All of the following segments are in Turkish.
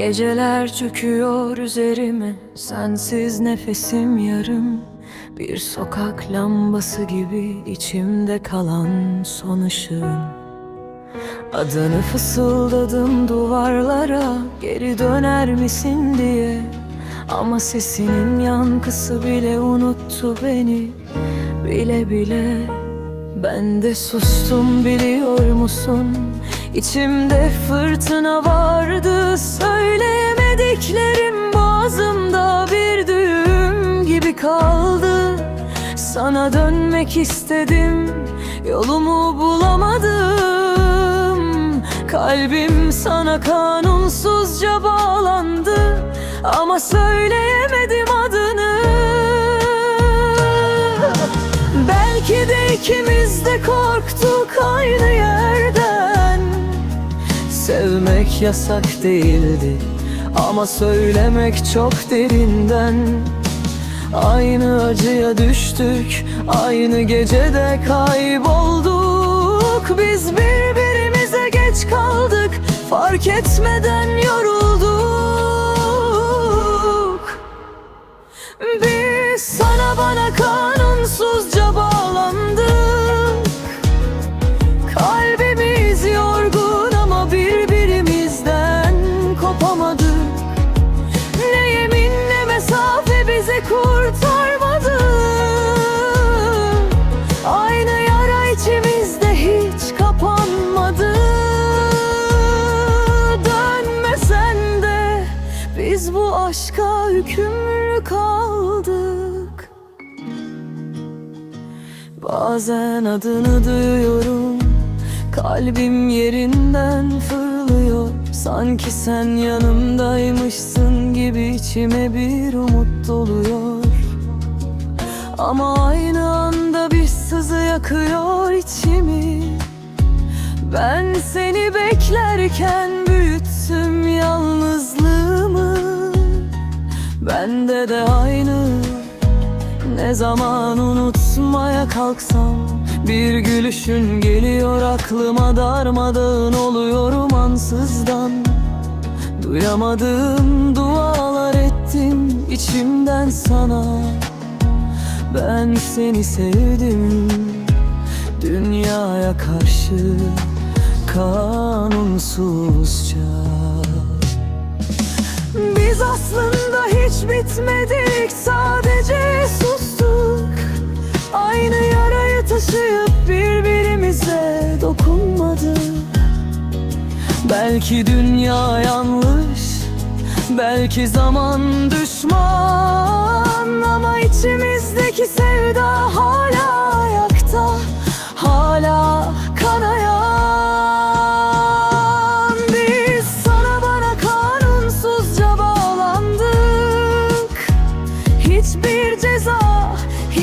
Geceler çöküyor üzerime Sensiz nefesim yarım. Bir sokak lambası gibi içimde kalan son ışığın Adını fısıldadım duvarlara Geri döner misin diye. Ama sesinin yankısı bile unuttu beni. Bile bile ben de sustum biliyor musun? İçimde fırtına vardı Söyleyemediklerim boğazımda bir düğüm gibi kaldı. Sana dönmek istedim Yolumu bulamadım. Kalbim sana kanunsuzca bağlandı Ama söyleyemedim adını. Belki de ikimiz de korktuk aynı yerden Sevmek yasak değildi ama söylemek çok derinden. Aynı acıya düştük, aynı gecede kaybolduk. Biz birbirimize geç kaldık, fark etmeden yorulduk aşka hükümlü kaldık. Bazen adını duyuyorum Kalbim yerinden fırlıyor. Sanki sen yanımdaymışsın gibi içime bir umut doluyor. Ama aynı anda bir sızı yakıyor içimi. Ben seni beklerken Bende de aynı. Ne zaman unutmaya kalksam Bir gülüşün geliyor aklıma darmadağın oluyorum ansızdan. Duyamadım dualar ettim içimden sana. Ben seni sevdim dünyaya karşı kanunsuzca. Biz aslında hiç bitmedik sadece sustuk. Aynı yarayı taşıyıp birbirimize dokunmadık. Belki dünya yanlış Belki zaman düşman. Ama içimizdeki sevda hala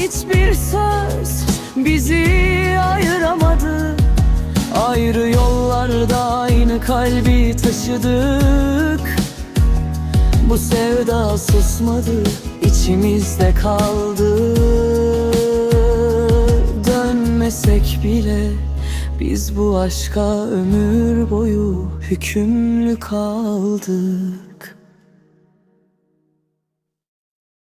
hiçbir söz bizi ayıramadı. Ayrı yollarda aynı kalbi taşıdık. Bu sevda susmadı, içimizde kaldı. Dönmesek bile biz bu aşka ömür boyu hükümlü kaldık